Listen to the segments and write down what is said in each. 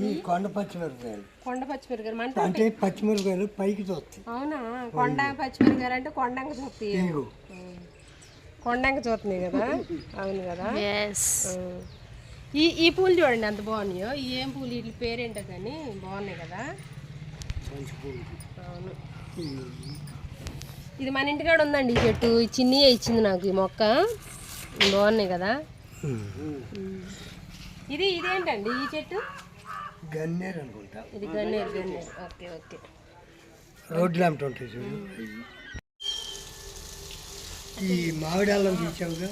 ఈ కొండ పచ్చిమిరపకాయలు. కొండ పచ్చిమిరకాయలు అంటే అంటే పచ్చిమిరపకాయలు పైకి తోస్తాయి అవునా? కొండ పచ్చిమిరకాయలు అంటే కొండంగ చూస్తాయి కొండంగ చూస్తున్నాయి కదా? అవును కదా. ఈ ఈ పూలు చూడండి ఎంత బాగున్నాయో. ఈ ఏం పూలు? వీటి పేరేంటో కానీ బాగున్నాయి కదా? అవును. ఇది మన ఇంటికాడ ఉందండి ఈ చెట్టు. ఈ చిన్నయే ఇచ్చింది నాకు ఈ మొక్క. బాగున్నాయి కదా? ఇది ఇదేంటండి ఈ చెట్టు? గన్నేరు అనుకుంటా. ఇది గన్నేరు గన్నేరు. Okay okay. రోడ్లు అమ్మటం ఉంటాయి చూడు. ఈ మామిడి అల్లం తీసావుగా.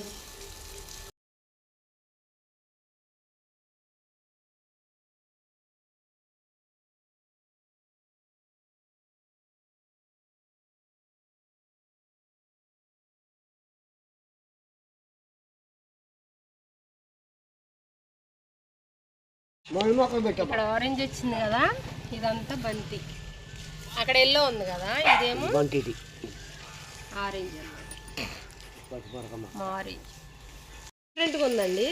ఇక్కడ ఆరెంజ్ వచ్చింది కదా ఇదంతా బంతి. అక్కడ ఎల్లో ఉంది కదా ఇదేమో బంటిది ఆరెంజ్ ఆరెంజ్ డిఫరెంట్గా ఉందండి.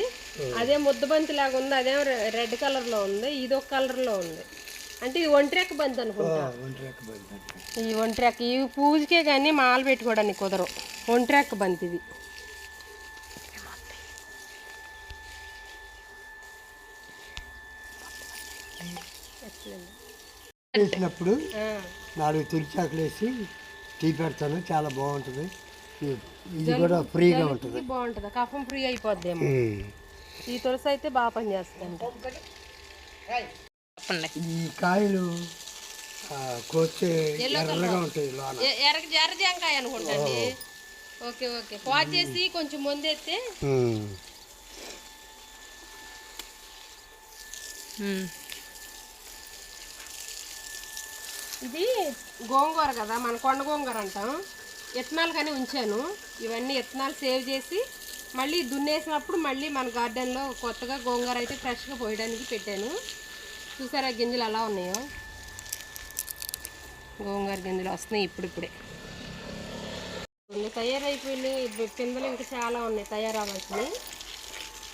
అదే ముద్ద బంతి లాగా ఉంది అదేమో రెడ్ కలర్లో ఉంది ఇది ఒక కలర్లో ఉంది. అంటే ఇది ఒంటిరెక్క బంతి అనుకుంటా. ఈ ఒంటిరెక్క ఈ పూజకే కానీ మాల పెట్టుకోవడానికి కుదరవు. ఒంటిరెక్క బంతి ఇది వేసినప్పుడు ఆ, నాలుగు తులిచాకులు వేసి టీ పెడతాను. చాలా బాగుంటుంది. ఇది- కూడా ఫ్రీగా ఉంటుంది. బాగుంటుంది. కఫం ఫ్రీ అయిపోద్దేమో. ఈ తులసి అయితే బాగా పనిచేస్తుందంట చెప్పండి ఈ కాయలు ఆ, కోస్తే ఎర్రగా ఉంటాయి లోన ఎర్ర ఎర్ర జాంకాయ అనుకుంటండి. Okay okay. పాజ్ చేసి కొంచెం ముందెత్తే ఇది గోంగూర కదా మన కొండ గోంగూర అంటాం. కానీ ఉంచాను. ఇవన్నీ ఇత్తనాలు సేవ్ చేసి మళ్ళీ దున్నేసినప్పుడు మళ్ళీ మన గార్డెన్లో కొత్తగా గోంగూర అయితే ఫ్రెష్గా పోయడానికి పెట్టాను. చూసారా గింజలు ఎలా ఉన్నాయో? గోంగూర గింజలు వస్తున్నాయి ఇప్పుడిప్పుడే ఇవి పిందెలు ఇంకా చాలా ఉన్నాయి తయారవ్వాల్సినవి.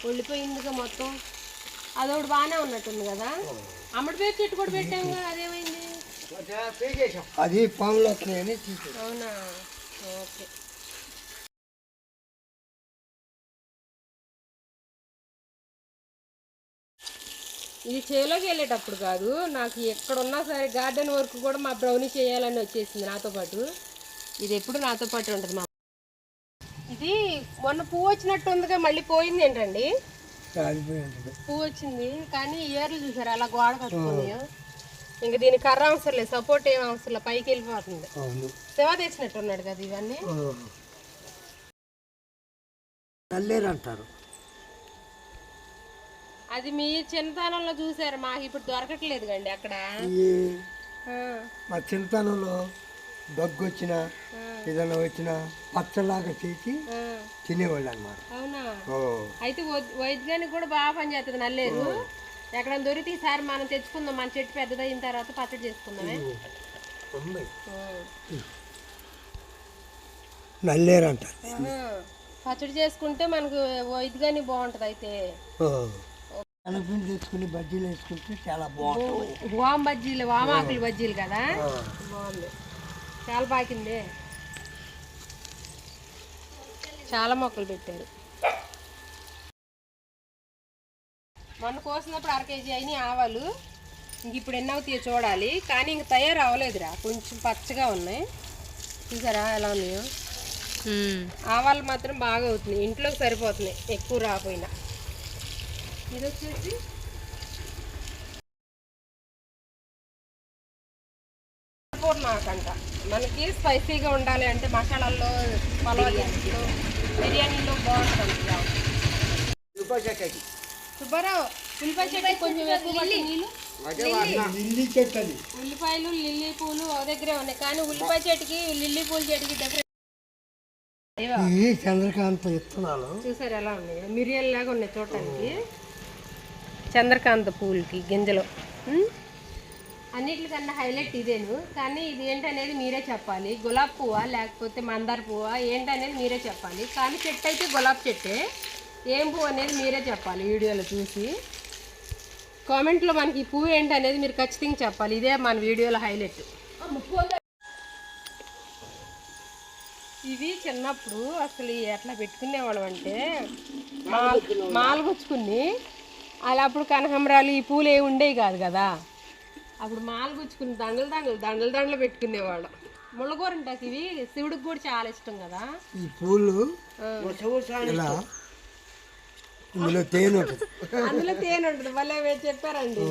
ఉండిపోయిందిగా మొత్తం. అదొకటి బాగానే ఉన్నట్టుంది కదా? అమ్మడి పేరు చెట్టు కూడా పెట్టాము కదా అదేమైంది? అది పాములు వస్తున్నాయని అవునా? ఓకే. ఇది చేలోకి వెళ్ళేటప్పుడు కాదు నాకు ఎక్కడున్నా సరే గార్డెన్ వర్క్ కూడా మా బ్రౌనీ చేయాలని వచ్చేసింది నాతో పాటు. ఇది ఎప్పుడు నాతో పాటు ఉంటుంది మా ఇది మొన్న పువ్వు వచ్చినట్టు ఉందిగా మళ్ళీ పోయింది ఏంటండి? పువ్వు వచ్చింది కానీ ఏర్లు చూసారు అలా గోడ కట్టుకున్నాయో ఇంకా దీనికి కర్ర అవసరం లేదు సపోర్ట్ ఏం అవసరం లేదు పైకి వెళ్ళిపోతుంది. సేవ తెచ్చినట్టు ఉన్నాడు కదా ఇవన్నీ? అంటారు అది మీ చిన్నతనంలో చూసారు మాకు ఇప్పుడు దొరకట్లేదు కండి అక్కడ. మా చిన్నతనంలో దగ్గు వచ్చినా ఏదైనా వచ్చినా పచ్చలాగా చేసి తినేవాళ్ళు అనమాట అవునా? అయితే వైద్యానికి కూడా బాగా పనిచేస్తుంది నల్లేరు. ఎక్కడ దొరికితే ఈసారి మనం తెచ్చుకుందాం. మన చెట్టు పెద్దదైన తర్వాత పచ్చడి చేసుకుందామే. నల్లేరు అంటారు. పచ్చడి చేసుకుంటే మనకు వైద్యాన్ని బాగుంటుంది అయితే. తెచ్చుకుని బజ్జీలు వేసుకుంటే చాలా బాగుంటుంది. వామ్ బజ్జీలు వామాకులు బజ్జీలు కదా? బాగుంది. చాలా బాకింది చాలా మొక్కలు పెట్టారు. మొన్న కోసినప్పుడు అర కేజీ అయినాయి ఆవాలు. ఇంక ఇప్పుడు ఎన్ని అవుతాయో చూడాలి. కానీ ఇంక తయారు అవ్వలేదురా. కొంచెం పచ్చగా ఉన్నాయి. చూసారా ఎలా ఉన్నాయో. ఆవాలు మాత్రం బాగా అవుతున్నాయి. ఇంట్లోకి సరిపోతున్నాయి. ఎక్కువ రాపోయినా ఇది వచ్చేసి పూర్ణాకంట మనకి స్పైసీగా ఉండాలి అంటే మసాలాల్లో పలావీలో బిర్యానీలో బాగుంటుంది. సుబ్బారావు ఉల్లిపాయ చెట్టు కొంచెం ఎక్కువ పట్టు నీళ్ళు. లిల్లీ. చెట్టు అది ఉల్లిపాయలు లిల్లీ పూలు ఒక దగ్గరే ఉన్నాయి. కానీ ఉల్లిపాయ చెట్టుకి లిల్లీ పూల చెట్టుకి దగ్గర ఈ చంద్రకాంత విత్తనాలు చూసారు ఎలా ఉన్నాయి? మిరియాల లాగా ఉన్నాయి చూడటానికి చంద్రకాంత పూలకి గింజలు? అన్నిటికన్నా హైలైట్ ఇదేను. కానీ ఇది ఏంటనేది మీరే చెప్పాలి. గులాబ్ పువ్వా లేకపోతే మందార పువ్వా ఏంటనేది మీరే చెప్పాలి. కానీ చెట్టు అయితే గులాబ్ చెట్టే. ఏం పువ్వు అనేది మీరే చెప్పాలి వీడియోలో చూసి. కామెంట్లో మనకి ఈ పువ్వు ఏంటి అనేది మీరు ఖచ్చితంగా చెప్పాలి. ఇదే మన వీడియోలో హైలైట్. ఇవి చిన్నప్పుడు అసలు ఎట్లా పెట్టుకునేవాళ్ళం అంటే మాల మాల గుచ్చుకుని అలా అప్పుడు కనకాంబరాలు ఈ పూలు ఏమి ఉండేవి కాదు కదా. అప్పుడు మాల గుచ్చుకుని దండలు దండలు దండలు దండలు పెట్టుకునేవాళ్ళం. ముళ్ళగోరంటాకి ఇవి శివుడికి కూడా చాలా ఇష్టం కదా. ఈ పూలు ఇందులో తేనె ఉంటుంది. అందులో తేనె ఉంటుంది. భలే చెప్పారండి.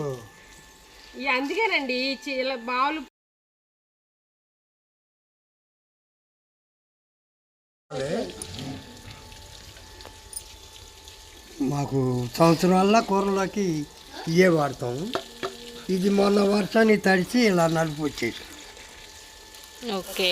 ఈ అందుకేనండి ఈ బావులు మాకు సంవత్సరం వల్ల కూరలోకి ఇవే వాడతాం. ఇది మొన్న వర్షాన్ని తడిచి ఇలా నలుపు వచ్చేసి ఓకే.